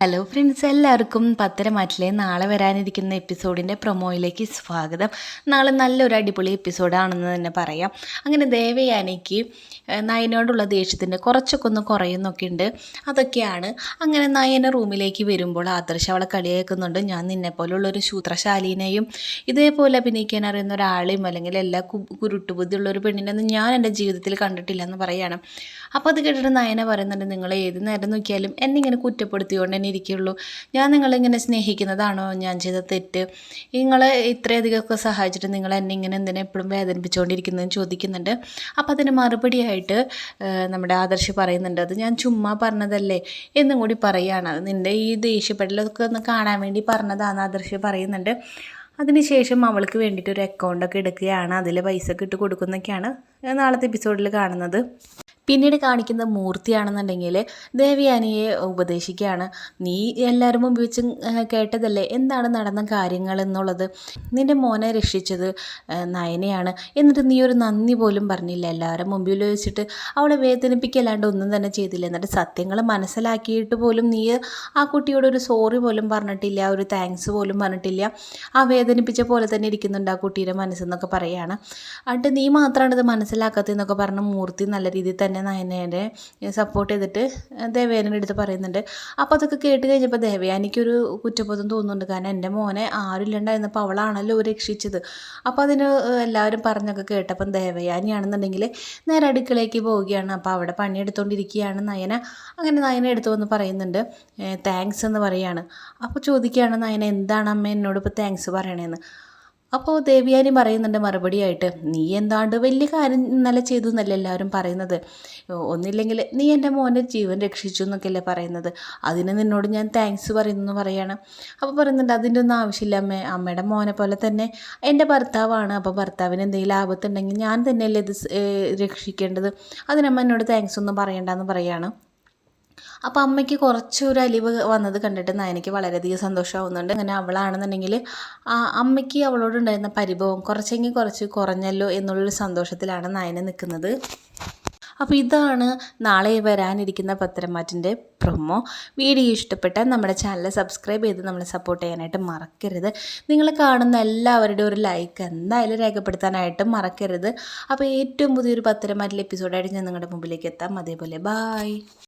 Hello friends എല്ലാവർക്കും പത്തരമാറ്റിലെ നാളെ വരാനിരിക്കുന്ന എപ്പിസോഡിന്റെ പ്രൊമോയിലേക്ക് സ്വാഗതം. നാളെ നല്ലൊരു അടിപൊളി എപ്പിസോഡാണെന്ന് തന്നെ പറയാം. അങ്ങനെ ദേവയാനിക്ക് ഏഹ്, നയനോടുള്ള ദേഷ്യത്തിന്റെ കുറച്ചൊക്കെ ഒന്ന് കുറയുന്നൊക്കെ ഉണ്ട്. അതൊക്കെയാണ്. അങ്ങനെ നയന റൂമിലേക്ക് വരുമ്പോൾ ആദർശ അവളെ കളിയാക്കുന്നുണ്ട്. ഞാൻ നിന്നെപ്പോലുള്ളൊരു ശൂത്രശാലീനെയും ഇതേപോലെ അഭിനയിക്കാൻ അറിയുന്ന ഒരാളെയും അല്ലെങ്കിൽ എല്ലാ കുരുട്ടുബുദ്ധി കുരുട്ടുബുദ്ധിയുള്ള ഒരു പെണ്ണിനൊന്നും ഞാൻ എന്റെ ജീവിതത്തിൽ കണ്ടിട്ടില്ല എന്ന് പറയുകയാണ് അപ്പോൾ അത് കേട്ടിട്ട് നയന പറയുന്നുണ്ട് നിങ്ങൾ ഏത് നേരം നോക്കിയാലും എന്നെ ഇങ്ങനെ കുറ്റപ്പെടുത്തിക്കൊണ്ട് തന്നെ ഇരിക്കുള്ളൂ ഞാൻ നിങ്ങളിങ്ങനെ സ്നേഹിക്കുന്നതാണോ ഞാൻ ചെയ്ത തെറ്റ്? നിങ്ങളെ ഇത്രയധികമൊക്കെ സഹായിച്ചിട്ട് നിങ്ങൾ എന്നെ ഇങ്ങനെ എന്തിനാ എപ്പോഴും വേദനിപ്പിച്ചുകൊണ്ടിരിക്കുന്നതെന്ന് ചോദിക്കുന്നുണ്ട്. അപ്പം അതിന് മറുപടിയായിട്ട് നമ്മുടെ ആദർശ് പറയുന്നുണ്ട് അത് ഞാൻ ചുമ്മാ പറഞ്ഞതല്ലേ? എന്നും കൂടി പറയുകയാണ് അത് നിന്റെ ഈ ദേഷ്യപ്പെടലൊക്കെ ഒന്ന് കാണാൻ വേണ്ടി പറഞ്ഞതാണ് ആദർശ് പറയുന്നുണ്ട്. അതിനുശേഷം അവൾക്ക് വേണ്ടിയിട്ട് ഒരു അക്കൗണ്ടൊക്കെ എടുക്കുകയാണ്. അതിൽ പൈസ ഒക്കെ ഇട്ട് കൊടുക്കുന്നൊക്കെയാണ് നാളത്തെ എപ്പിസോഡിൽ കാണുന്നത്. പിന്നീട് കാണിക്കുന്ന മൂർത്തിയാണെന്നുണ്ടെങ്കിൽ ദേവയാനിയെ ഉപദേശിക്കുകയാണ്. നീ എല്ലാവരും മുമ്പ് വെച്ച് കേട്ടതല്ലേ? എന്താണ് നടന്ന കാര്യങ്ങൾ എന്നുള്ളത്? നിന്റെ മോനെ രക്ഷിച്ചത് നയനയാണ്. എന്നിട്ട് നീ ഒരു നന്ദി പോലും പറഞ്ഞില്ല. എല്ലാവരും മുമ്പിൽ വെച്ചിട്ട് അവളെ വേദനിപ്പിക്കല്ലാണ്ട് ഒന്നും തന്നെ ചെയ്തില്ല. എന്നിട്ട് സത്യങ്ങൾ മനസ്സിലാക്കിയിട്ട് പോലും നീ ആ കുട്ടിയോട് ഒരു സോറി പോലും പറഞ്ഞിട്ടില്ല. ഒരു താങ്ക്സ് പോലും പറഞ്ഞിട്ടില്ല. ആ വേദനിപ്പിച്ച പോലെ തന്നെ ഇരിക്കുന്നുണ്ട് ആ കുട്ടിയുടെ മനസ്സെന്നൊക്കെ പറയുകയാണ് എന്നിട്ട് നീ മാത്രമാണ് ഇത് മനസ്സിലാക്കാത്തതെന്നൊക്കെ പറഞ്ഞ് മൂർത്തി നല്ല രീതിയിൽ തന്നെ നയനേനെ സപ്പോർട്ട് ചെയ്തിട്ട് ദേവയാനിയുടെ അടുത്ത് പറയുന്നുണ്ട്. അപ്പോൾ അതൊക്കെ കേട്ട് കഴിഞ്ഞപ്പോൾ ദേവയാനിക്കൊരു കുറ്റബോധം തോന്നുന്നുണ്ട്. കാരണം എന്റെ മോനെ ആരും ഇല്ലാണ്ടായിരുന്നപ്പോൾ അവളാണല്ലോ രക്ഷിച്ചത്. അപ്പോൾ അതിന് എല്ലാവരും പറഞ്ഞൊക്കെ കേട്ടപ്പം ദേവയാനിയാണെന്നുണ്ടെങ്കിൽ നേരെ അടുക്കളയ്ക്ക് പോവുകയാണ്. അപ്പോൾ അവിടെ പണിയെടുത്തുകൊണ്ടിരിക്കുകയാണ് നയന. അങ്ങനെ നയന എടുത്തു വന്ന് പറയുന്നുണ്ട് താങ്ക്സ് എന്ന് പറയുകയാണ് അപ്പോൾ ചോദിക്കുകയാണ് നയന എന്താണ് അമ്മ എന്നോട് ഇപ്പോൾ താങ്ക്സ് പറയണേന്ന്? അപ്പോൾ ദേവിയാനി പറയുന്നുണ്ട് മറുപടിയായിട്ട് നീ എന്താണ്ട് വലിയ കാര്യം ഇന്നലെ ചെയ്തു എന്നല്ല എല്ലാവരും പറയുന്നത്? ഒന്നില്ലെങ്കിൽ നീ എന്റെ മോനെ ജീവൻ രക്ഷിച്ചു എന്നൊക്കെയല്ലേ പറയുന്നത്? അതിന് നിന്നോട് ഞാൻ താങ്ക്സ് പറയുന്നു എന്ന് പറയാണ്. അപ്പോൾ പറയുന്നുണ്ട് അതിന്റെ ഒന്നും ആവശ്യമില്ല അമ്മേ. അമ്മയുടെ മോനെ പോലെ തന്നെ എന്റെ ഭർത്താവാണ്. അപ്പോൾ ഭർത്താവിന് എന്തെങ്കിലും ആപത്തുണ്ടെങ്കിൽ ഞാൻ തന്നെയല്ലേ ഇത് രക്ഷിക്കേണ്ടത്. അതിനമ്മ എന്നോട് താങ്ക്സ് ഒന്നും പറയണ്ടെന്ന് പറയാണ്. അപ്പോൾ അമ്മയ്ക്ക് കുറച്ചൊരു അലിവ് വന്നത് കണ്ടിട്ട് നയനയ്ക്ക് വളരെയധികം സന്തോഷമാവുന്നുണ്ട്. അങ്ങനെ അവളാണെന്നുണ്ടെങ്കിൽ അമ്മയ്ക്ക് അവളോടുണ്ടായിരുന്ന പരിഭവം കുറച്ചെങ്കിൽ കുറച്ച് കുറഞ്ഞല്ലോ എന്നുള്ളൊരു സന്തോഷത്തിലാണ് നയന നിൽക്കുന്നത്. അപ്പോൾ ഇതാണ് നാളെ വരാനിരിക്കുന്ന പത്രമാറ്റിന്റെ പ്രൊമോ. വീഡിയോ ഇഷ്ടപ്പെട്ടാൽ നമ്മുടെ ചാനൽ സബ്സ്ക്രൈബ് ചെയ്ത് നമ്മളെ സപ്പോർട്ട് ചെയ്യാനായിട്ട് മറക്കരുത്. നിങ്ങൾ കാണുന്ന എല്ലാവരുടെയും ഒരു ലൈക്ക് എന്തായാലും രേഖപ്പെടുത്താനായിട്ട് മറക്കരുത്. അപ്പോൾ ഏറ്റവും പുതിയൊരു പത്രമാറ്റിലെ എപ്പിസോഡായിട്ട് ഞാൻ നിങ്ങളുടെ മുമ്പിലേക്ക് എത്താം. അതേപോലെ ബായ്